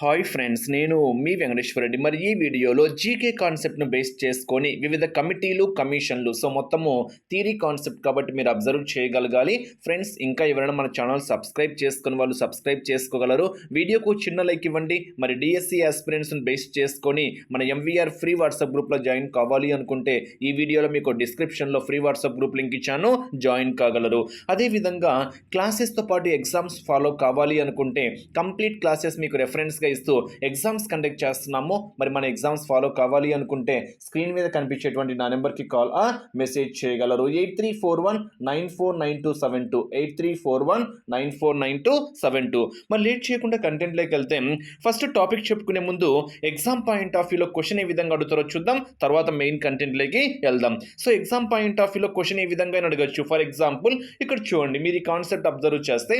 Hi friends నేను మీ వెంకటేశ్వర రెడ్డి. మరి ఈ వీడియోలో జీకే కాన్సెప్ట్ను బేస్ చేసుకొని వివిధ కమిటీలు కమిషన్లు సో మొత్తము థీరీ కాన్సెప్ట్ కాబట్టి మీరు అబ్జర్వ్ చేయగలగాలి. ఫ్రెండ్స్ ఇంకా ఎవరైనా మన ఛానల్ సబ్స్క్రైబ్ చేసుకుని వాళ్ళు సబ్స్క్రైబ్ చేసుకోగలరు. వీడియోకు చిన్న లైక్ ఇవ్వండి. మరి డిఎస్సి ఆస్పిరెంట్స్ను బేస్ చేసుకొని మన M V R free WhatsApp గ్రూప్లో జాయిన్ కావాలి అనుకుంటే ఈ వీడియోలో మీకు డిస్క్రిప్షన్లో ఫ్రీ వాట్సాప్ గ్రూప్ లింక్ ఇచ్చాను. జాయిన్ కాగలరు. అదేవిధంగా క్లాసెస్తో పాటు ఎగ్జామ్స్ ఫాలో కావాలి అనుకుంటే కంప్లీట్ క్లాసెస్ మీకు రెఫరెన్స్గా ఇస్తూ ఎగ్జామ్స్ కండక్ట్ చేస్తున్నాము మరి మన ఎగ్జామ్స్ ఫాలో కావాలి అనుకుంటే స్క్రీన్ మీద కనిపించేటువంటి నా నెంబర్కి కాల్ ఆ మెసేజ్ చేయగలరు. Eight three four one nine four nine two seven two. Eight three four one nine four nine two seven two. మరి లేట్ చేయకుండా కంటెంట్లోకి వెళ్తే ఫస్ట్ టాపిక్ చెప్పుకునే ముందు ఎగ్జామ్ పాయింట్ ఆఫ్ వ్యూలో క్వశ్చన్ ఏ విధంగా అడుగుతారో చూద్దాం. తర్వాత మెయిన్ కంటెంట్లోకి వెళ్దాం. సో ఎగ్జామ్ పాయింట్ ఆఫ్ వ్యూలో క్వశ్చన్ ఏ విధంగా అడగచ్చు. ఫర్ ఎగ్జాంపుల్ ఇక్కడ చూడండి మీరు ఈ కాన్సెప్ట్ అబ్జర్వ్ చేస్తే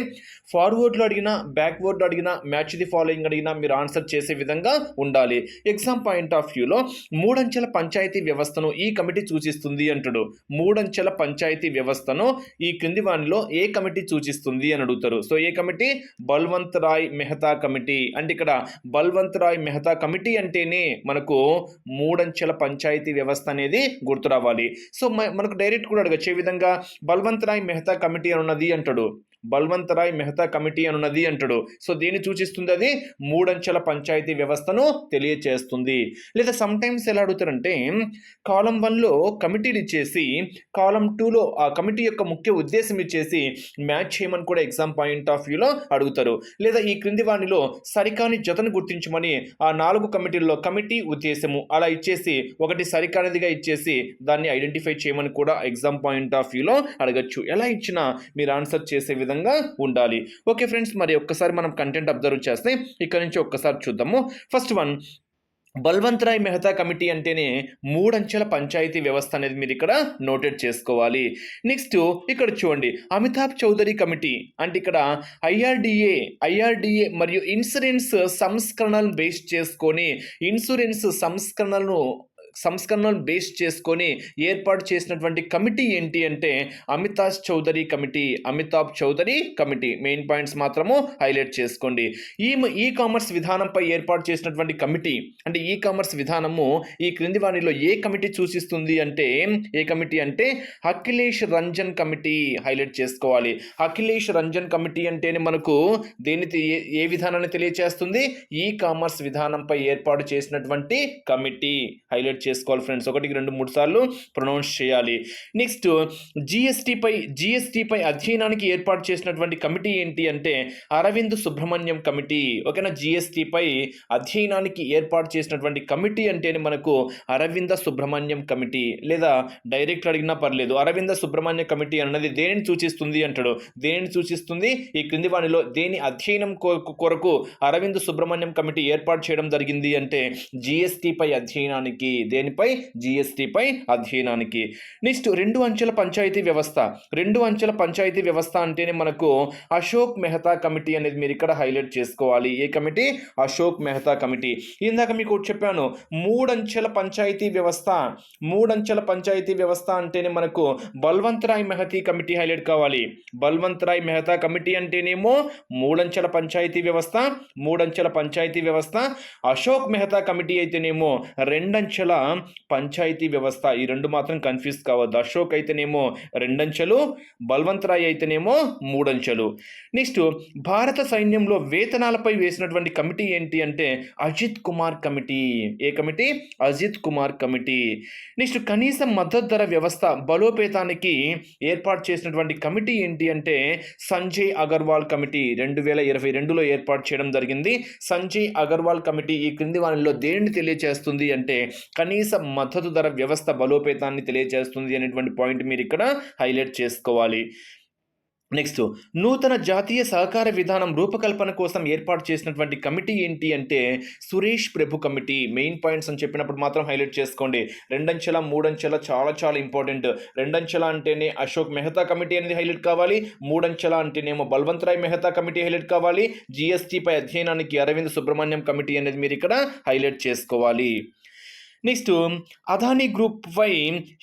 ఫార్వర్డ్లో అడిగినా బ్యాక్వర్డ్లో అడిగినా మ్యాచ్ ది ఫాలోయింగ్ అడిగినా మీరు ఆన్సర్ చేసే విధంగా ఉండాలి. ఎగ్జామ్ పాయింట్ ఆఫ్ వ్యూలో మూడంచెల పంచాయతీ వ్యవస్థను ఈ కమిటీ సూచిస్తుంది అంటాడు. మూడంచెల పంచాయతీ వ్యవస్థను ఈ క్రింది వానిలో ఏ కమిటీ సూచిస్తుంది అని అడుగుతారు. సో ఏ కమిటీ? బల్వంత్ రాయ్ మెహతా కమిటీ. అంటే ఇక్కడ బల్వంత్ రాయ్ మెహతా కమిటీ అంటేనే మనకు మూడంచెల పంచాయతీ వ్యవస్థ అనేది గుర్తు రావాలి. సో మనకు డైరెక్ట్ కూడా అడగచ్చు. ఏ విధంగా? బల్వంత్ రాయ్ మెహతా కమిటీ అని ఉన్నది అంటాడు. బల్వంతరాయ్ మెహతా కమిటీ అని ఉన్నది అంటాడు. సో దేని సూచిస్తుంది అది మూడంచెల పంచాయతీ వ్యవస్థను తెలియచేస్తుంది. లేదా సమ్టైమ్స్ ఎలా అడుగుతారంటే కాలం వన్లో కమిటీలు ఇచ్చేసి కాలం టూలో ఆ కమిటీ యొక్క ముఖ్య ఉద్దేశం ఇచ్చేసి మ్యాచ్ చేయమని కూడా ఎగ్జామ్ పాయింట్ ఆఫ్ వ్యూలో అడుగుతారు. లేదా ఈ క్రింది వాణిలో సరికాని జతను గుర్తించమని ఆ నాలుగు కమిటీల్లో కమిటీ ఉద్దేశము అలా ఇచ్చేసి ఒకటి సరికానిదిగా ఇచ్చేసి దాన్ని ఐడెంటిఫై చేయమని కూడా ఎగ్జామ్ పాయింట్ ఆఫ్ వ్యూలో అడగచ్చు. ఎలా ఇచ్చినా మీరు ఆన్సర్ చేసే విధంగా ఉండాలి. ఓకే ఫ్రెండ్స్ మరి ఒక్కసారి మనం కంటెంట్ అబ్జర్వ్ చేస్తే ఇక్కడ నుంచి ఒక్కసారి చూద్దాము. First one Balwant Rai Mehta committee అంటేనే మూడంచెల పంచాయతీ వ్యవస్థ అనేది మీరు ఇక్కడ నోటెడ్ చేసుకోవాలి. నెక్స్ట్ ఇక్కడ చూడండి అమితాబ్ చౌదరి కమిటీ అంటే ఇక్కడ ఐఆర్డిఏ ఐఆర్డిఏ మరియు ఇన్సూరెన్స్ సంస్కరణలను బేస్ చేసుకొని ఇన్సూరెన్స్ సంస్కరణలను సంస్కరణలు బేస్ చేసుకొని ఏర్పాటు చేసినటువంటి కమిటీ ఏంటి అంటే Amitabh Chaudhary committee Amitabh Chaudhary committee. Main points మాత్రము హైలైట్ చేసుకోండి. ఈ ఈ కామర్స్ విధానంపై ఏర్పాటు చేసినటువంటి కమిటీ అంటే ఈ కామర్స్ విధానము ఈ క్రింది వారిలో ఏ కమిటీ సూచిస్తుంది అంటే ఏ కమిటీ అంటే అఖిలేష్ రంజన్ కమిటీ హైలైట్ చేసుకోవాలి. అఖిలేష్ రంజన్ కమిటీ అంటేనే మనకు దేని ఏ- ఏ విధానాన్ని తెలియచేస్తుంది? ఈ కామర్స్ విధానంపై ఏర్పాటు చేసినటువంటి కమిటీ హైలైట్ చేసుకోవాలి ఫ్రెండ్స్. ఒకటికి రెండు మూడు సార్లు ప్రొనౌన్స్ చేయాలి. నెక్స్ట్ జిఎస్టిపై జిఎస్టిపై అధ్యయనానికి ఏర్పాటు చేసినటువంటి కమిటీ ఏంటి అంటే అరవింద్ సుబ్రహ్మణ్యం కమిటీ. ఓకేనా? జిఎస్టిపై అధ్యయనానికి ఏర్పాటు చేసినటువంటి కమిటీ అంటేనే మనకు అరవింద సుబ్రహ్మణ్యం కమిటీ. లేదా డైరెక్ట్ అడిగినా పర్లేదు. అరవింద సుబ్రహ్మణ్య కమిటీ అన్నది దేనిని సూచిస్తుంది అంటాడు? దేనిని సూచిస్తుంది? ఈ క్రింది వాణిలో దేని అధ్యయనం కొ- కొరకు అరవింద్ సుబ్రహ్మణ్యం కమిటీ ఏర్పాటు చేయడం జరిగింది అంటే జిఎస్టిపై అధ్యయనానికి దేనిపై? జిఎస్టిపై అధ్యయనానికి. నెక్స్ట్ రెండు అంచెల పంచాయతీ వ్యవస్థ. రెండు అంచెల పంచాయతీ వ్యవస్థ అంటేనే మనకు అశోక్ మెహతా కమిటీ అనేది మీరు ఇక్కడ హైలైట్ చేసుకోవాలి. ఏ కమిటీ? అశోక్ మెహతా కమిటీ. ఇందాక మీకు ఒకటి చెప్పాను మూడంచెల పంచాయతీ వ్యవస్థ. మూడంచెల పంచాయతీ వ్యవస్థ అంటేనే మనకు బల్వంత్ రాయ్ మెహతీ కమిటీ హైలైట్ కావాలి. బల్వంత్ రాయ్ మెహతా కమిటీ అంటేనేమో మూడంచెల పంచాయతీ వ్యవస్థ మూడంచెల పంచాయతీ వ్యవస్థ. అశోక్ మెహతా కమిటీ అయితేనేమో రెండంచెల పంచాయతీ వ్యవస్థ. ఈ రెండు మాత్రం కన్ఫ్యూజ్ కావద్దు. అశోక్ అయితేనేమో రెండంచెలు బల్వంత్ రాయ్ అయితేనేమో మూడంచెలు. నెక్స్ట్ భారత సైన్యంలో వేతనాలపై వేసినటువంటి కమిటీ ఏంటి అంటే అజిత్ కుమార్ కమిటీ. ఏ committee? Ajit Kumar committee. Next కనీస మద్దతు ధర వ్యవస్థ బలోపేతానికి ఏర్పాటు చేసినటువంటి కమిటీ ఏంటి అంటే సంజయ్ అగర్వాల్ కమిటీ. రెండు వేల ఇరవై రెండులో ఏర్పాటు చేయడం జరిగింది. సంజయ్ అగర్వాల్ కమిటీ ఈ క్రింది వారిలో దేనిని తెలియజేస్తుంది అంటే కనీస మద్దతు ధర వ్యవస్థ బలోపేతాన్ని తెలియజేస్తుంది అనేటువంటి పాయింట్ మీరు ఇక్కడ హైలైట్ చేసుకోవాలి. నెక్స్ట్ నూతన జాతీయ సహకార విధానం రూపకల్పన కోసం ఏర్పాటు చేసినటువంటి కమిటీ ఏంటి అంటే Suresh Prabhu committee. Main points అని చెప్పినప్పుడు మాత్రం హైలైట్ చేసుకోండి. రెండంచెల మూడంచెల చాలా చాలా ఇంపార్టెంట్ రెండంచెల అంటేనే అశోక్ మెహతా కమిటీ అనేది హైలైట్ కావాలి. మూడంచెల అంటేనేమో బల్వంత్ రాయ్ మెహతా కమిటీ హైలైట్ కావాలి. జిఎస్టీపై అధ్యయనానికి అరవింద్ సుబ్రహ్మణ్యం కమిటీ అనేది మీరు ఇక్కడ హైలైట్ చేసుకోవాలి. నెక్స్ట్ అదానీ గ్రూప్ పై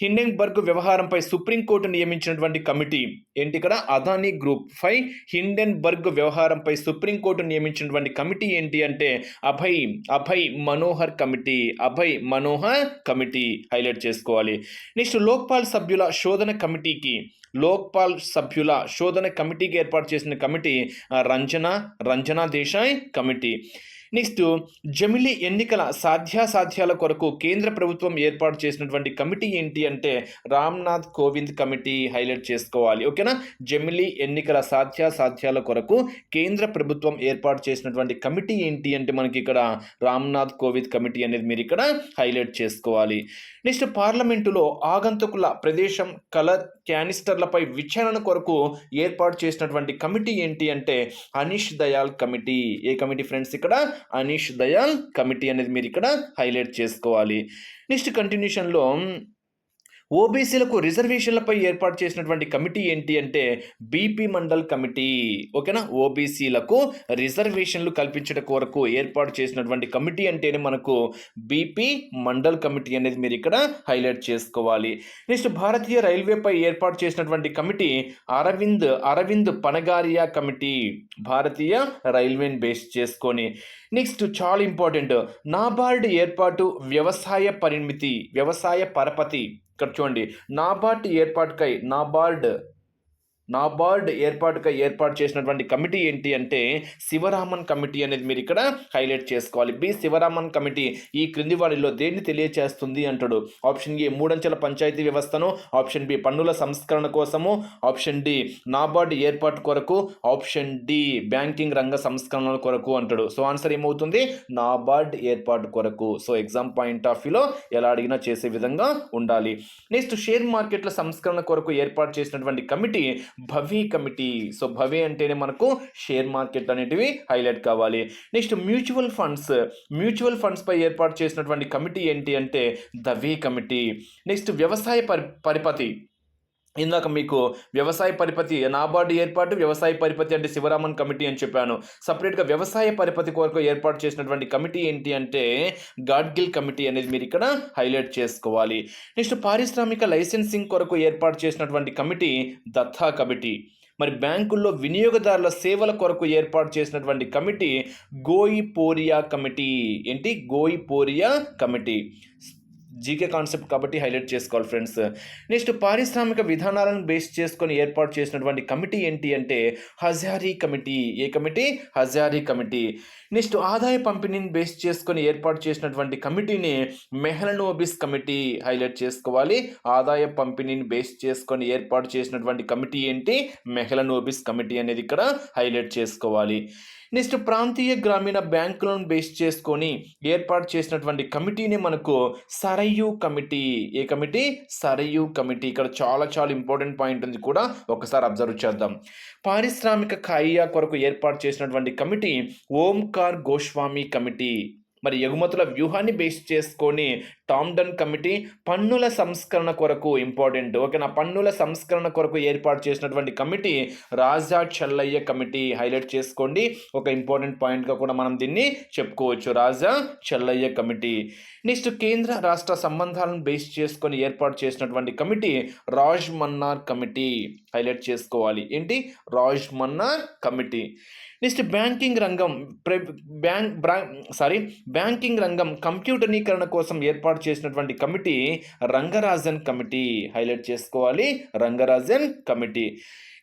హిండెన్బర్గ్ వ్యవహారంపై సుప్రీంకోర్టు నియమించినటువంటి కమిటీ. ఏంటి ఇక్కడ? అదానీ గ్రూప్ పై హిండెన్బర్గ్ వ్యవహారంపై సుప్రీంకోర్టు నియమించినటువంటి కమిటీ ఏంటి అంటే Abhay Abhay Manohar committee Abhay Manohar committee highlight చేసుకోవాలి. నెక్స్ట్ లోక్పాల్ సభ్యుల శోధన కమిటీకి లోక్పాల్ సభ్యుల శోధన కమిటీకి ఏర్పాటు చేసిన కమిటీ ఆ, రంజన రంజనా దేశాయ్ కమిటీ. నెక్స్ట్ జమిలి ఎన్నికల సాధ్యాసాధ్యాల కొరకు కేంద్ర ప్రభుత్వం ఏర్పాటు చేసినటువంటి కమిటీ ఏంటి అంటే రామ్నాథ్ కోవింద్ కమిటీ హైలైట్ చేసుకోవాలి ఓకేనా? జమిలి ఎన్నికల సాధ్యాసాధ్యాల కొరకు కేంద్ర ప్రభుత్వం ఏర్పాటు చేసినటువంటి కమిటీ ఏంటి అంటే మనకి ఇక్కడ రామ్నాథ్ కోవింద్ కమిటీ అనేది మీరు ఇక్కడ హైలైట్ చేసుకోవాలి. నెక్స్ట్ పార్లమెంటులో ఆగంతుకుల ప్రదేశం కలర్ క్యానిస్టర్లపై విచారణ కొరకు ఏర్పాటు చేసినటువంటి కమిటీ ఏంటి అంటే అనిష్ దయాల్ కమిటీ. ఏ కమిటీ ఫ్రెండ్స్ ఇక్కడ? అనీష్ దయాల్ కమిటీ అనేది మీరు ఇక్కడ హైలైట్ చేసుకోవాలి. నెక్స్ట్ కంటిన్యూషన్లో ఓబీసీలకు రిజర్వేషన్లపై ఏర్పాటు చేసినటువంటి కమిటీ ఏంటి అంటే బీపీ మండల్ కమిటీ. ఓకేనా? ఓబీసీలకు రిజర్వేషన్లు కల్పించడం కొరకు ఏర్పాటు చేసినటువంటి కమిటీ అంటేనే మనకు బీపీ మండల్ కమిటీ అనేది మీరు ఇక్కడ హైలైట్ చేసుకోవాలి. నెక్స్ట్ భారతీయ రైల్వేపై ఏర్పాటు చేసినటువంటి కమిటీ అరవింద్ అరవింద్ పనగారియా కమిటీ. భారతీయ రైల్వేని బేస్ చేసుకొని. నెక్స్ట్ చాలా ఇంపార్టెంట్ నాబార్డ్ ఏర్పాటు వ్యవసాయ పరిమితి వ్యవసాయ పరపతి. ఇక్కడ చూడండి. నాబార్డ్ ఏర్పాటుకై నాబార్డ్ నాబార్డ్ ఏర్పాటుగా ఏర్పాటు చేసినటువంటి కమిటీ ఏంటి అంటే శివరామన్ కమిటీ అనేది మీరు ఇక్కడ హైలైట్ చేసుకోవాలి. బి శివరామన్ కమిటీ ఈ క్రింది వారిలో దేన్ని తెలియచేస్తుంది అంటాడు? ఆప్షన్ ఏ మూడంచెల పంచాయతీ వ్యవస్థను ఆప్షన్ బి పన్నుల సంస్కరణ కోసము ఆప్షన్ డి నాబార్డ్ ఏర్పాటు కొరకు ఆప్షన్ డి బ్యాంకింగ్ రంగ సంస్కరణల కొరకు అంటాడు. సో ఆన్సర్ ఏమవుతుంది? నాబార్డ్ ఏర్పాటు కొరకు. సో ఎగ్జామ్ పాయింట్ ఆఫ్ వ్యూలో ఎలా అడిగినా చేసే విధంగా ఉండాలి. నెక్స్ట్ షేర్ మార్కెట్ల సంస్కరణ కొరకు ఏర్పాటు చేసినటువంటి కమిటీ భవి కమిటీ. సో భవి అంటేనే మనకు షేర్ మార్కెట్ అనేటివి హైలైట్ కావాలి. Next mutual funds. Mutual funds పై ఏర్పాటు చేసినటువంటి కమిటీ ఏంటి అంటే దవి కమిటీ. నెక్స్ట్ వ్యవసాయ పరి పరిపతి. ఇందాక మీకు వ్యవసాయ పరిపతి నాబార్డు ఏర్పాటు వ్యవసాయ పరిపతి అంటే శివరామన్ కమిటీ అని చెప్పాను. సపరేట్గా వ్యవసాయ పరిపతి కొరకు ఏర్పాటు చేసినటువంటి కమిటీ ఏంటి అంటే గాడ్గిల్ కమిటీ అనేది మీరు ఇక్కడ హైలైట్ చేసుకోవాలి. నెక్స్ట్ పారిశ్రామిక లైసెన్సింగ్ కొరకు ఏర్పాటు చేసినటువంటి కమిటీ దత్తా కమిటీ. మరి బ్యాంకుల్లో వినియోగదారుల సేవల కొరకు ఏర్పాటు చేసినటువంటి కమిటీ గోయిపోరియా కమిటీ. ఏంటి? గోయిపోరియా కమిటీ. జీకే కాన్సెప్ట్ కాబట్టి హైలైట్ చేసుకోవాలి ఫ్రెండ్స్. నెక్స్ట్ పారిశ్రామిక విధానాలను బేస్ చేసుకొని ఏర్పాటు చేసినటువంటి కమిటీ ఏంటి అంటే హజారీ కమిటీ. ఏ కమిటీ? హజారీ కమిటీ. నెక్స్ట్ ఆదాయ పంపిణీని బేస్ చేసుకొని ఏర్పాటు చేసినటువంటి కమిటీని మెహలనోబిస్ కమిటీ హైలైట్ చేసుకోవాలి. ఆదాయ పంపిణీని బేస్ చేసుకొని ఏర్పాటు చేసినటువంటి కమిటీ ఏంటి? మెహలనోబిస్ కమిటీ అనేది ఇక్కడ హైలైట్ చేసుకోవాలి. నెక్స్ట్ ప్రాంతీయ గ్రామీణ బ్యాంకులను బేస్ చేసుకొని ఏర్పాటు చేసినటువంటి కమిటీని మనకు సరయు కమిటీ. ఏ కమిటీ? సరయు కమిటీ. ఇక్కడ చాలా చాలా ఇంపార్టెంట్ పాయింట్ ఉంది కూడా. ఒకసారి అబ్జర్వ్ చేద్దాం. పారిశ్రామిక కాయ కొరకు ఏర్పాటు చేసినటువంటి కమిటీ ఓంకార్ గోస్వామి కమిటీ. మరి ఎగుమతుల వ్యూహాన్ని బేస్ చేసుకొని టామ్డన్ కమిటీ పన్నుల సంస్కరణ కొరకు ఇంపార్టెంట్ ఓకేనా? పన్నుల సంస్కరణ కొరకు ఏర్పాటు చేసినటువంటి committee Raja Chelliah committee highlight చేసుకోండి. ఒక ఇంపార్టెంట్ పాయింట్గా కూడా మనం దీన్ని చెప్పుకోవచ్చు. రాజా చెల్లయ్య కమిటీ నెక్స్ట్ కేంద్ర రాష్ట్ర సంబంధాలను బేస్ చేసుకొని ఏర్పాటు చేసినటువంటి committee Raj Mannar committee highlight చేసుకోవాలి. ఏంటి? Raj Mannar committee next banking రంగం ప్ర బ్యాంక్ బ్రా సారీ బ్యాంకింగ్ రంగం కంప్యూటరీకరణ కోసం ఏర్పాటు చేసినటువంటి కమిటీ రంగరాజన్ కమిటీ హైలైట్ చేసుకోవాలి. రంగరాజన్ కమిటీ.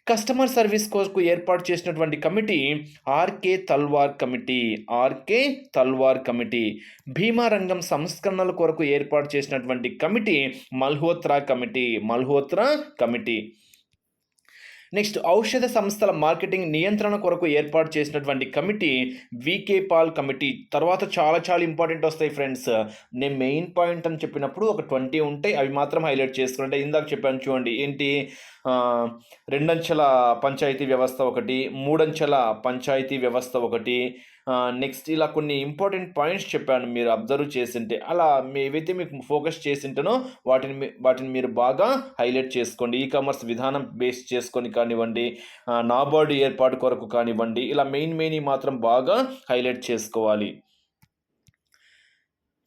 కస్టమర్ సర్వీస్ కోర్సుకు ఏర్పాటు చేసినటువంటి committee RK Talwar committee. RK Talwar committee. భీమా రంగం సంస్కరణల కొరకు ఏర్పాటు చేసినటువంటి committee Malhotra committee. Malhotra committee. Next ఔషధ సంస్థల మార్కెటింగ్ నియంత్రణ కొరకు ఏర్పాటు చేసినటువంటి కమిటీ వికే పాల్ కమిటీ. తర్వాత చాలా చాలా ఇంపార్టెంట్ వస్తాయి ఫ్రెండ్స్. నేను మెయిన్ పాయింట్ అని చెప్పినప్పుడు ఒక ట్వంటీ ఉంటాయి. అవి మాత్రం హైలైట్ చేసుకుంటే ఇందాక చెప్పాను చూడండి. ఏంటి? రెండంచెల పంచాయతీ వ్యవస్థ ఒకటి మూడంచెల పంచాయతీ వ్యవస్థ ఒకటి. నెక్స్ట్ ఇలా కొన్ని ఇంపార్టెంట్ పాయింట్స్ చెప్పాను మీరు అబ్జర్వ్ చేసింటే. అలా మీ ఏవైతే మీకు ఫోకస్ చేసింటేనో వాటిని వాటిని మీరు బాగా హైలైట్ చేసుకోండి. ఈ కామర్స్ విధానం బేస్ చేసుకొని కానివ్వండి నాబార్డు ఏర్పాటు కొరకు కానివ్వండి ఇలా మెయిన్ మెయిన్ మాత్రం బాగా హైలైట్ చేసుకోవాలి.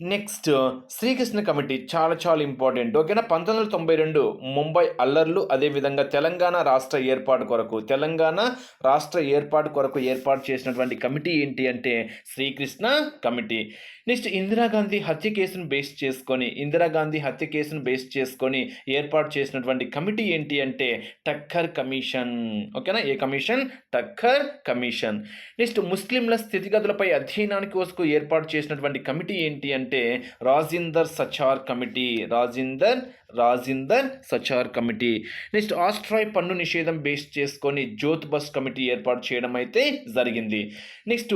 నెక్స్ట్ శ్రీకృష్ణ కమిటీ చాలా చాలా ఇంపార్టెంట్. ఓకేనా? పంతొమ్మిది వందల తొంభై రెండు ముంబై అల్లర్లు అదేవిధంగా తెలంగాణ రాష్ట్ర ఏర్పాటు కొరకు తెలంగాణ రాష్ట్ర ఏర్పాటు కొరకు ఏర్పాటు చేసినటువంటి కమిటీ ఏంటి అంటే శ్రీకృష్ణ కమిటీ. నెక్స్ట్ ఇందిరాగాంధీ హత్య కేసును బేస్ చేసుకొని ఇందిరాగాంధీ హత్య కేసును బేస్ చేసుకొని ఏర్పాటు చేసినటువంటి కమిటీ ఏంటి అంటే టక్కర్ కమిషన్. ఓకేనా? ఏ కమిషన్? టక్కర్ కమిషన్. నెక్స్ట్ ముస్లింల స్థితిగతులపై అధ్యయనానికి కోసం ఏర్పాటు చేసినటువంటి కమిటీ ఏంటి అంటే Rajinder Sachar committee. Rajinder Rajinder Sachar committee. Next ఆస్ట్రాయ్ పన్ను నిషేధం బేస్ చేసుకొని జ్యోత్ బస్ కమిటీ ఏర్పాటు చేయడం అయితే జరిగింది. నెక్స్ట్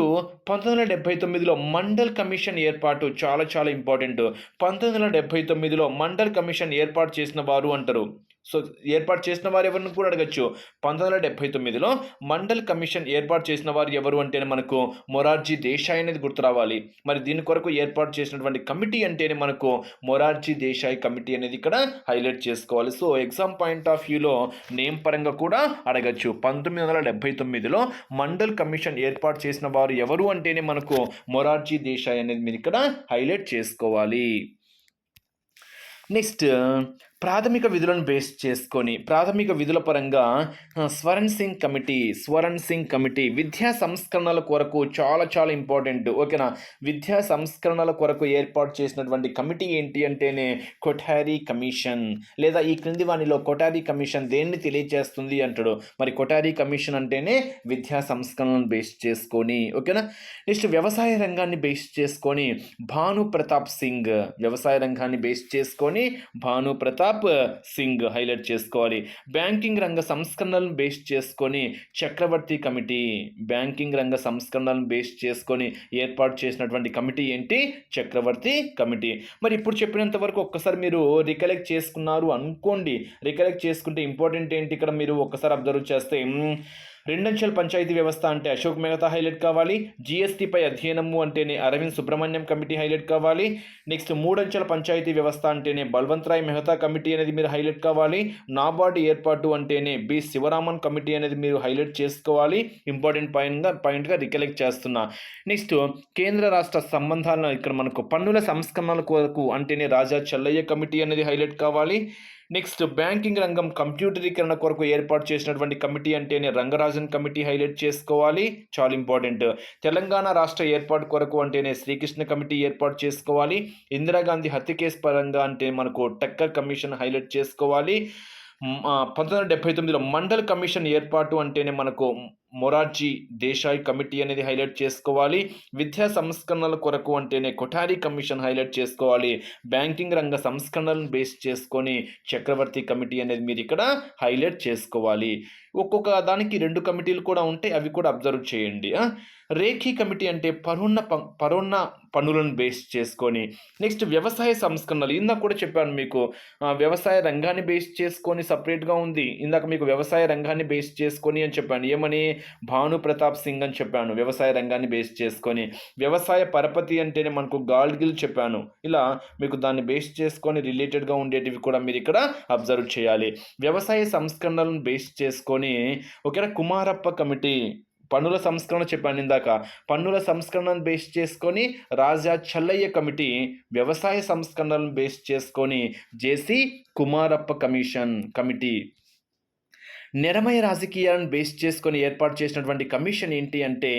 పంతొమ్మిది వందల డెబ్బై తొమ్మిదిలో మండల్ కమిషన్ ఏర్పాటు చాలా చాలా ఇంపార్టెంట్. పంతొమ్మిది వందల డెబ్బై తొమ్మిదిలో మండల్ కమిషన్ ఏర్పాటు చేసిన వారు అంటారు. సో ఏర్పాటు చేసిన వారు ఎవరిని కూడా అడగచ్చు. పంతొమ్మిది వందల డెబ్బై తొమ్మిదిలో మండల్ కమిషన్ ఏర్పాటు చేసిన వారు ఎవరు అంటేనే మనకు మొరార్జీ దేశాయ్ అనేది గుర్తు రావాలి. మరి దీని కొరకు ఏర్పాటు చేసినటువంటి కమిటీ అంటేనే మనకు మొరార్జీ దేశాయ్ కమిటీ అనేది ఇక్కడ హైలైట్ చేసుకోవాలి. సో ఎగ్జామ్ పాయింట్ ఆఫ్ వ్యూలో నేమ్ పరంగా కూడా అడగచ్చు. పంతొమ్మిది వందల డెబ్బై తొమ్మిదిలో మండల్ కమిషన్ ఏర్పాటు చేసిన వారు ఎవరు అంటేనే మనకు మొరార్జీ దేశాయ్ అనేది మీరు ఇక్కడ హైలైట్ చేసుకోవాలి. నెక్స్ట్ ప్రాథమిక విధులను బేస్ చేసుకొని ప్రాథమిక విధుల పరంగా స్వరణ్ సింగ్ కమిటీ స్వరణ్ సింగ్ కమిటీ విద్యా సంస్కరణల కొరకు చాలా చాలా ఇంపార్టెంట్ ఓకేనా? విద్యా సంస్కరణల కొరకు ఏర్పాటు చేసినటువంటి కమిటీ ఏంటి అంటేనే కొఠారీ కమిషన్. లేదా ఈ క్రింది వానిలో కొఠారీ కమిషన్ దేన్ని తెలియజేస్తుంది అంటాడు? మరి కొఠారీ కమిషన్ అంటేనే విద్యా సంస్కరణలను బేస్ చేసుకొని ఓకేనా? నెక్స్ట్ వ్యవసాయ రంగాన్ని బేస్ చేసుకొని భాను ప్రతాప్ సింగ్. వ్యవసాయ రంగాన్ని బేస్ చేసుకొని భాను ప్రతాప్ సింగ్ హైలైట్ చేసుకోవాలి. బ్యాంకింగ్ రంగ సంస్కరణలను బేస్ చేసుకొని చక్రవర్తి కమిటీ బ్యాంకింగ్ రంగ సంస్కరణలను బేస్ చేసుకొని ఏర్పాటు చేసినటువంటి కమిటీ ఏంటి? చక్రవర్తి కమిటీ. మరి ఇప్పుడు చెప్పినంత వరకు ఒక్కసారి మీరు రికలెక్ట్ చేసుకున్నారు అనుకోండి. రికలెక్ట్ చేసుకుంటే ఇంపార్టెంట్ ఏంటి? ఇక్కడ మీరు ఒక్కసారి అబ్జర్వ్ చేస్తే రెండంచెల పంచాయతీ వ్యవస్థ అంటే అశోక్ మెహతా హైలైట్ కావాలి జీఎస్టీపై అధ్యయనము అంటేనే అరవింద్ సుబ్రహ్మణ్యం కమిటీ హైలైట్ కావాలి నెక్స్ట్ మూడంచెల పంచాయతీ వ్యవస్థ అంటేనే బల్వంత్ రాయ్ మెహతా కమిటీ అనేది మీరు హైలైట్ కావాలి నాబార్డు ఏర్పాటు అంటేనే బి శివరామన్ కమిటీ అనేది మీరు హైలైట్ చేసుకోవాలి ఇంపార్టెంట్ పాయింట్గా పాయింట్గా రికలెక్ట్ చేస్తున్నా. నెక్స్ట్ కేంద్ర రాష్ట్ర సంబంధాలను ఇక్కడ మనకు పన్నుల సంస్కరణల కొరకు అంటేనే రాజా చెల్లయ్య కమిటీ అనేది హైలైట్ కావాలి నెక్స్ట్ బ్యాంకింగ్ రంగం కంప్యూటరీకరణ కొరకు ఏర్పాటు చేసినటువంటి కమిటీ అంటేనే రంగరాజన్ కమిటీ హైలైట్ చేసుకోవాలి. చాలా ఇంపార్టెంట్. తెలంగాణ రాష్ట్ర ఏర్పాటు కొరకు అంటేనే శ్రీకృష్ణ కమిటీ ఏర్పాటు చేసుకోవాలి. ఇందిరాగాంధీ హత్య కేసు పరంగా అంటే మనకు టక్కర్ కమిషన్ హైలైట్ చేసుకోవాలి. పంతొమ్మిది వందల డెబ్బై తొమ్మిదిలో మండల్ కమిషన్ ఏర్పాటు అంటేనే మనకు మొరార్జీ దేశాయ్ కమిటీ అనేది హైలైట్ చేసుకోవాలి. విద్యా సంస్కరణల కొరకు అంటేనే కొఠారి కమిషన్ హైలైట్ చేసుకోవాలి. బ్యాంకింగ్ రంగ సంస్కరణలను బేస్ చేసుకొని చక్రవర్తి కమిటీ అనేది మీరు ఇక్కడ హైలైట్ చేసుకోవాలి. ఒక్కొక్క దానికి రెండు కమిటీలు కూడా ఉంటాయి. అవి కూడా అబ్జర్వ్ చేయండి. రేఖీ కమిటీ అంటే పరోన్న పరోన్న పనులను బేస్ చేసుకొని నెక్స్ట్ వ్యవసాయ సంస్కరణలు. ఇందాక కూడా చెప్పాను మీకు వ్యవసాయ రంగాన్ని బేస్ చేసుకొని సపరేట్గా ఉంది. ఇందాక మీకు వ్యవసాయ రంగాన్ని బేస్ చేసుకొని అని చెప్పాను. ఏమని? భాను ప్రతాప్ సింగ్ అని చెప్పాను. వ్యవసాయ రంగాన్ని బేస్ చేసుకొని. వ్యవసాయ పరపతి అంటేనే మనకు గాల్గిల్ చెప్పాను. ఇలా మీకు దాన్ని బేస్ చేసుకొని రిలేటెడ్గా ఉండేటివి కూడా మీరు ఇక్కడ అబ్జర్వ్ చేయాలి. వ్యవసాయ సంస్కరణలను బేస్ చేసుకొని ఓకేనా కుమారప్ప కమిటీ పన్నుల సంస్కరణ చెప్పాను ఇందాక. పన్నుల సంస్కరణను బేస్ చేసుకొని రాజా చల్లయ్య కమిటీ వ్యవసాయ సంస్కరణలను బేస్ చేసుకొని జేసీ కుమారప్ప కమిషన్ కమిటీ నిరమయ రాజకీయాలను బేస్ చేసుకొని ఏర్పాటు చేసినటువంటి కమిషన్ ఏంటి అంటే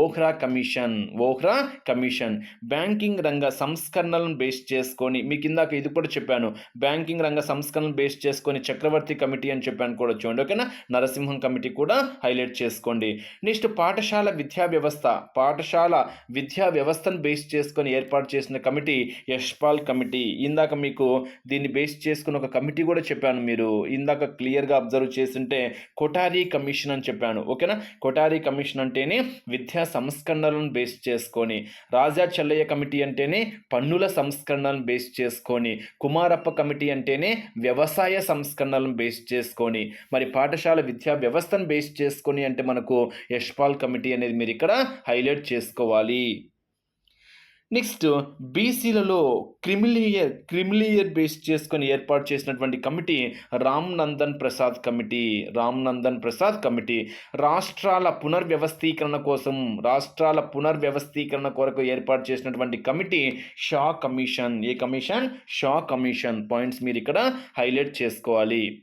Vohra commission Vohra commission. Banking రంగ సంస్కరణలను బేస్ చేసుకొని మీకు ఇందాక ఇది కూడా చెప్పాను బ్యాంకింగ్ రంగ సంస్కరణలు బేస్ చేసుకొని చక్రవర్తి కమిటీ అని చెప్పాను కూడా చూడండి ఓకేనా? నరసింహం కమిటీ కూడా హైలైట్ చేసుకోండి. నెక్స్ట్ పాఠశాల విద్యా వ్యవస్థ పాఠశాల విద్యా వ్యవస్థను బేస్ చేసుకొని ఏర్పాటు చేసిన కమిటీ యశ్పాల్ కమిటీ. ఇందాక మీకు దీన్ని బేస్ చేసుకుని ఒక కమిటీ కూడా చెప్పాను మీరు. ఇందాక క్లియర్గా అబ్జర్వ్ అంటే కొటారీ కమిషన్ అని చెప్పాను ఓకేనా? కొటారీ కమిషన్ అంటేనే విద్యా సంస్కరణలను బేస్ చేసుకొని రాజా చెల్లయ్య కమిటీ అంటేనే పన్నుల సంస్కరణలను బేస్ చేసుకొని కుమారప్ప కమిటీ అంటేనే వ్యవసాయ సంస్కరణలను బేస్ చేసుకొని మరి పాఠశాల విద్యా వ్యవస్థను బేస్ చేసుకొని అంటే మనకు యశ్పాల్ కమిటీ అనేది మీరు ఇక్కడ హైలైట్ చేసుకోవాలి. నెక్స్ట్ బీసీలలో క్రిమిలియర్ క్రిమిలియర్ బేస్ చేసుకొని ఏర్పాటు చేసినటువంటి committee Ram Nandan Prasad committee Ram Nandan Prasad committee. రాష్ట్రాల పునర్వ్యవస్థీకరణ కోసం రాష్ట్రాల పునర్వ్యవస్థీకరణ కొరకు ఏర్పాటు చేసినటువంటి కమిటీ షా కమిషన్. ఏ కమిషన్? షా కమిషన్. పాయింట్స్ మీరు ఇక్కడ హైలైట్ చేసుకోవాలి.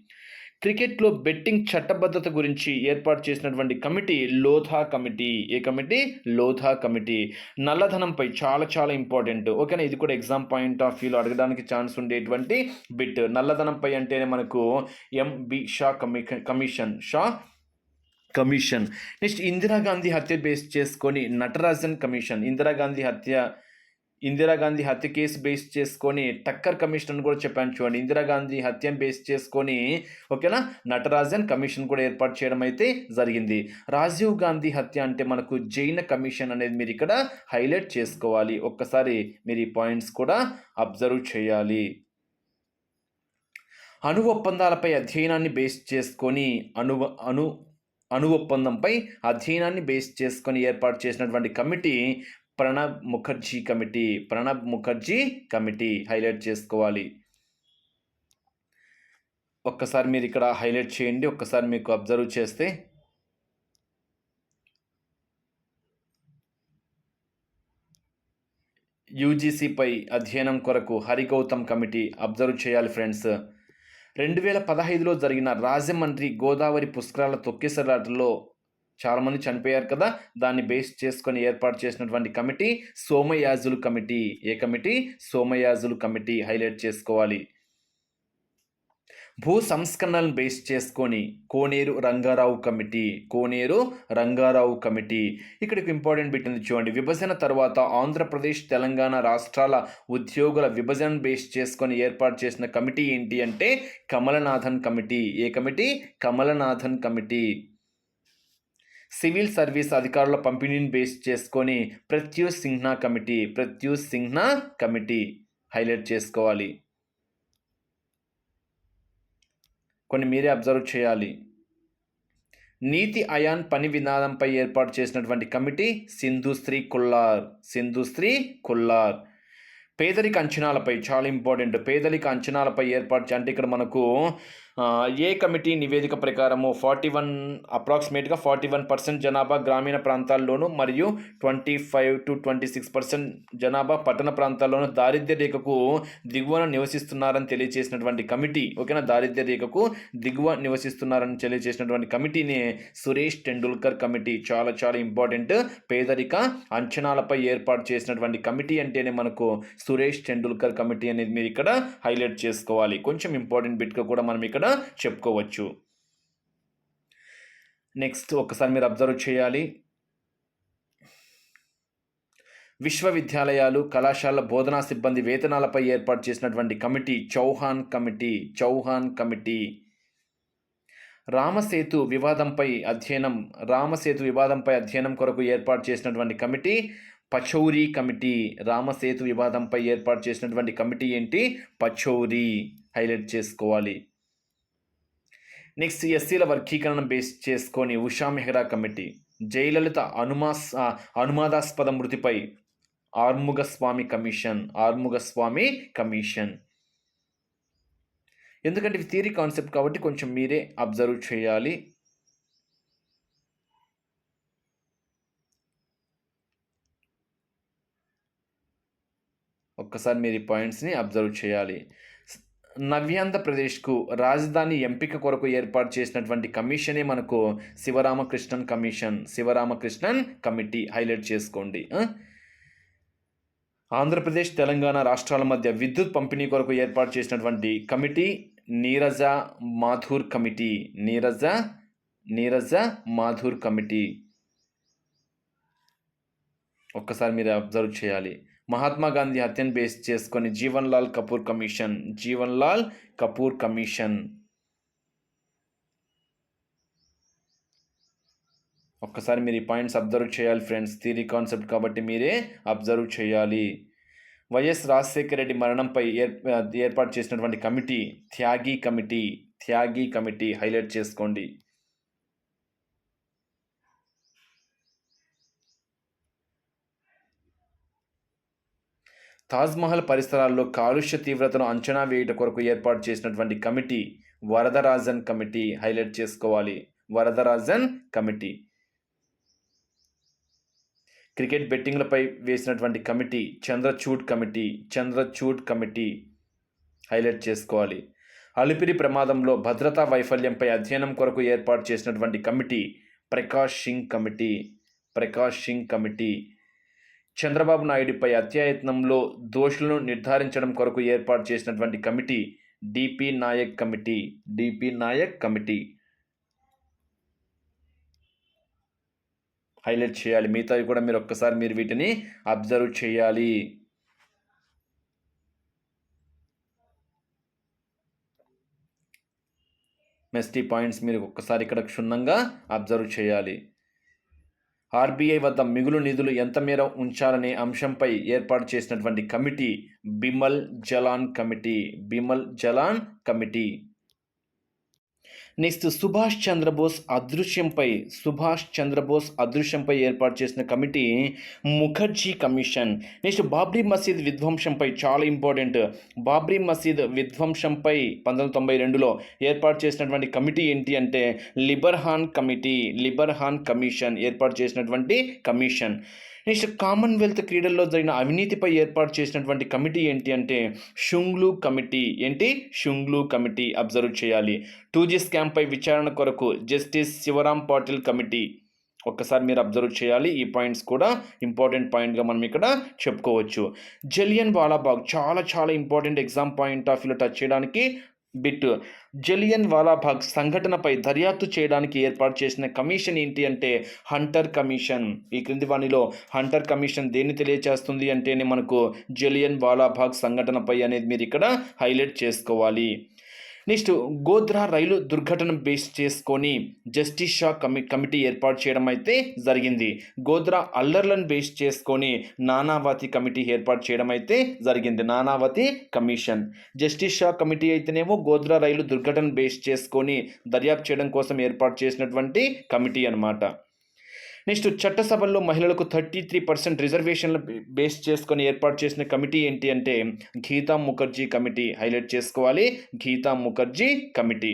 క్రికెట్లో బెట్టింగ్ చట్టబద్ధత గురించి ఏర్పాటు చేసినటువంటి కమిటీ లోధా కమిటీ. ఏ కమిటీ? లోధా కమిటీ. నల్లధనంపై చాలా చాలా ఇంపార్టెంట్. ఓకేనా? ఇది కూడా ఎగ్జామ్ పాయింట్ ఆఫ్ వ్యూలో అడగడానికి ఛాన్స్ ఉండేటువంటి బిట్. నల్లధనంపై అంటేనే మనకు ఎంబి షా కమి commission. Shah commission. Next Indira Gandhi హత్య బేస్ చేసుకొని నటరాజన్ కమిషన్. ఇందిరాగాంధీ హత్య ఇందిరాగాంధీ హత్య కేసు బేస్ చేసుకొని టక్కర్ కమిషన్ అని కూడా చెప్పాను చూడండి. ఇందిరాగాంధీ హత్యను బేస్ చేసుకొని ఓకేనా? నటరాజన్ కమిషన్ కూడా ఏర్పాటు చేయడం అయితే జరిగింది. రాజీవ్ గాంధీ హత్య అంటే మనకు జైన కమిషన్ అనేది మీరు ఇక్కడ హైలైట్ చేసుకోవాలి. ఒక్కసారి మీరు ఈ పాయింట్స్ కూడా అబ్జర్వ్ చేయాలి. అణు ఒప్పందాలపై అధ్యయనాన్ని బేస్ చేసుకొని అణు అణు అణు ఒప్పందంపై అధ్యయనాన్ని బేస్ చేసుకొని ఏర్పాటు చేసినటువంటి committee Pranab Mukherjee committee Pranab Mukherjee committee highlight చేసుకోవాలి. ఒక్కసారి మీరు ఇక్కడ హైలైట్ చేయండి ఒక్కసారి మీకు అబ్జర్వ్ చేస్తే. యూజీసీపై అధ్యయనం కొరకు హరిగౌతమ్ కమిటీ అబ్జర్వ్ చేయాలి ఫ్రెండ్స్. రెండు వేల పదహైదులో జరిగిన రాజమండ్రి గోదావరి పుష్కరాల తొక్కేసలాటలో చాలామంది చనిపోయారు కదా. దాన్ని బేస్ చేసుకొని ఏర్పాటు చేసినటువంటి కమిటీ సోమయాజులు కమిటీ. ఏ కమిటీ? సోమయాజులు కమిటీ హైలైట్ చేసుకోవాలి. భూ సంస్కరణలను బేస్ చేసుకొని కోనేరు రంగారావు కమిటీ. కోనేరు రంగారావు కమిటీ. ఇక్కడికి ఇంపార్టెంట్ బిట్ ఉంది చూడండి. విభజన తర్వాత ఆంధ్రప్రదేశ్ తెలంగాణ రాష్ట్రాల ఉద్యోగుల విభజన బేస్ చేసుకొని ఏర్పాటు చేసిన కమిటీ ఏంటి అంటే కమలనాథన్ కమిటీ. ఏ committee? Kamalanathan committee. Civil service అధికారుల పంపిణీని బేస్ చేసుకొని Pratyush Sinha committee Pratyush Sinha committee highlight చేసుకోవాలి. కొన్ని మీరే అబ్జర్వ్ చేయాలి. నీతి అయాన్ పని విధానంపై ఏర్పాటు చేసినటువంటి కమిటీ సింధుశ్రీ కుల్లార్ సింధుశ్రీ కుల్లార్. పేదరిక అంచనాలపై చాలా ఇంపార్టెంట్. పేదరిక అంచనాలపై ఏర్పాటు అంటే ఇక్కడ మనకు ఏ కమిటీ నివేదిక ప్రకారము ఫార్టీ వన్ అప్రాక్సిమేట్గా ఫార్టీ వన్ పర్సెంట్ జనాభా గ్రామీణ ప్రాంతాల్లోనూ మరియు twenty five to twenty six percent జనాభా పట్టణ ప్రాంతాల్లోనూ దారిద్ర్య రేఖకు దిగువన నివసిస్తున్నారని తెలియజేసినటువంటి కమిటీ ఓకేనా? దారిద్ర్య రేఖకు దిగువ నివసిస్తున్నారని తెలియజేసినటువంటి కమిటీని సురేష్ టెండూల్కర్ కమిటీ చాలా చాలా ఇంపార్టెంట్ పేదరిక అంచనాలపై ఏర్పాటు చేసినటువంటి కమిటీ అంటేనే మనకు సురేష్ టెండూల్కర్ కమిటీ అనేది మీరు ఇక్కడ హైలైట్ చేసుకోవాలి. కొంచెం ఇంపార్టెంట్ బిట్గా కూడా మనం ఇక్కడ చెప్పుకోవచ్చు. నెక్స్ట్ ఒకసారి మీరు అబ్జర్వ్ చేయాలి. విశ్వవిద్యాలయాలు కళాశాల బోధనా సిబ్బంది వేతనాలపై ఏర్పాటు చేసినటువంటి committee Chauhan committee Chauhan committee. Ram Setu వివాదంపై అధ్యయనం రామసేతు వివాదంపై అధ్యయనం కొరకు ఏర్పాటు చేసినటువంటి కమిటీ పచౌరీ కమిటీ. రామసేతు వివాదంపై ఏర్పాటు చేసినటువంటి కమిటీ ఏంటి? పచౌరీ. హైలైట్ చేసుకోవాలి. నెక్స్ట్ ఎస్సీల వర్గీకరణ బేస్ చేసుకొని ఉషా మెహ్రా కమిటీ జయలలిత అనుమాస్ అనుమాదాస్పద మృతిపై ఆర్ముగస్వామి కమిషన్ ఆర్ముగస్వామి కమిషన్. ఎందుకంటే ఇవి థియరీ కాన్సెప్ట్ కాబట్టి కొంచెం మీరే అబ్జర్వ్ చేయాలి. ఒక్కసారి మీరు ఈ పాయింట్స్ని అబ్జర్వ్ చేయాలి. నవ్యాంధ్రప్రదేశ్కు రాజధాని ఎంపిక కొరకు ఏర్పాటు చేసినటువంటి కమిషనే మనకు Sivaramakrishnan commission Sivaramakrishnan committee highlight చేసుకోండి. ఆంధ్రప్రదేశ్ తెలంగాణ రాష్ట్రాల మధ్య విద్యుత్ పంపిణీ కొరకు ఏర్పాటు చేసినటువంటి committee Neeraja Mathur committee. Neeraja Neeraja Mathur committee. ఒక్కసారి మీరు అబ్జర్వ్ చేయాలి. మహాత్మా గాంధీ హత్యను బేస్ చేసుకొని జీవన్ లాల్ కపూర్ కమిషన్ జీవన్ లాల్ కపూర్ కమిషన్. ఒక్కసారి మీరు ఈ పాయింట్స్ అబ్జర్వ్ చేయాలి ఫ్రెండ్స్ థీరీ కాన్సెప్ట్ కాబట్టి మీరే అబ్జర్వ్ చేయాలి. వైఎస్ రాజశేఖర రెడ్డి మరణంపై ఏర్ ఏర్పాటు చేసినటువంటి committee Tyagi committee Tyagi committee highlight చేసుకోండి. తాజ్మహల్ పరిసరాల్లో కాలుష్య తీవ్రతను అంచనా వేయుట కొరకు ఏర్పాటు చేసినటువంటి కమిటీ వరదరాజన్ కమిటీ హైలైట్ చేసుకోవాలి. వరదరాజన్ కమిటీ. క్రికెట్ బెట్టింగ్లపై వేసినటువంటి committee Chandrachud committee Chandrachud committee highlight చేసుకోవాలి. అలిపిరి ప్రమాదంలో భద్రతా వైఫల్యంపై అధ్యయనం కొరకు ఏర్పాటు చేసినటువంటి committee Prakash Singh committee Prakash Singh committee Chandrababu నాయుడిపై అత్యాయత్నంలో దోషులను నిర్ధారించడం కొరకు ఏర్పాటు చేసినటువంటి committee DP Nayak committee DP Nayak committee. Highlight చేయాలి. మిగతావి కూడా మీరు ఒక్కసారి మీరు వీటిని అబ్జర్వ్ చేయాలి. మెస్టీ పాయింట్స్ మీరు ఒక్కసారి ఇక్కడ క్షుణ్ణంగా అబ్జర్వ్ చేయాలి. ఆర్బీఐ వద్ద మిగులు నిధులు ఎంత మేర ఉంచాలనే అంశంపై ఏర్పాటు చేసినటువంటి committee Bimal Jalan committee Bimal Jalan committee. Next Subhash Chandra Bose అదృశ్యంపై సుభాష్ చంద్రబోస్ అదృశ్యంపై ఏర్పాటు చేసిన committee Mukherjee commission. Next Babri Masjid విధ్వంసంపై చాలా ఇంపార్టెంట్. బాబ్రీ మసీద్ విధ్వంసంపై పంతొమ్మిది తొంభై రెండులో ఏర్పాటు చేసినటువంటి కమిటీ ఏంటి అంటే లిబర్హాన్ కమిటీ లిబర్హాన్ కమిషన్ ఏర్పాటు చేసినటువంటి కమిషన్. నెక్స్ట్ కామన్వెల్త్ క్రీడల్లో జరిగిన అవినీతిపై ఏర్పాటు చేసినటువంటి కమిటీ ఏంటి అంటే షుంగ్లు కమిటీ. ఏంటి? షుంగ్లు కమిటీ అబ్జర్వ్ చేయాలి. టూ జీ స్కామ్పై విచారణ కొరకు జస్టిస్ శివరాం పాటిల్ కమిటీ ఒక్కసారి మీరు అబ్జర్వ్ చేయాలి. ఈ పాయింట్స్ కూడా ఇంపార్టెంట్ పాయింట్గా మనం ఇక్కడ చెప్పుకోవచ్చు. జలియన్ వాలాబాగ్ చాలా చాలా ఇంపార్టెంట్ ఎగ్జామ్ పాయింట్ ఆఫ్ వ్యూలో టచ్ చేయడానికి బిట్ జలియన్ వాలాబాగ్ సంఘటనపై దర్యాప్తు చేయడానికి ఏర్పాటు చేసిన కమిషన్ ఏంటి అంటే హంటర్ కమిషన్. ఈ క్రింది వాణిలో హంటర్ కమిషన్ దేన్ని తెలియచేస్తుంది అంటేనే మనకు జలియన్ వాలాబాగ్ సంఘటనపై అనేది మీరు ఇక్కడ హైలైట్ చేసుకోవాలి. నెక్స్ట్ గోద్రా రైలు దుర్ఘటన బేస్ చేసుకొని జస్టిస్ షా కమి కమిటీ ఏర్పాటు చేయడం అయితే జరిగింది. గోద్రా అల్లర్లను బేస్ చేసుకొని నానావతి కమిటీ ఏర్పాటు చేయడం అయితే జరిగింది. Nanavati commission. Justice Shah committee అయితేనేమో గోద్రా రైలు దుర్ఘటన బేస్ చేసుకొని దర్యాప్తు చేయడం కోసం ఏర్పాటు చేసినటువంటి కమిటీ అనమాట నెక్స్ట్ చట్టసభల్లో మహిళలకు థర్టీ త్రీ పర్సెంట్ రిజర్వేషన్లు బేస్ చేసుకొని ఏర్పాటు చేసిన కమిటీ ఏంటి అంటే గీతా ముఖర్జీ కమిటీ హైలైట్ చేసుకోవాలి. గీతా ముఖర్జీ కమిటీ.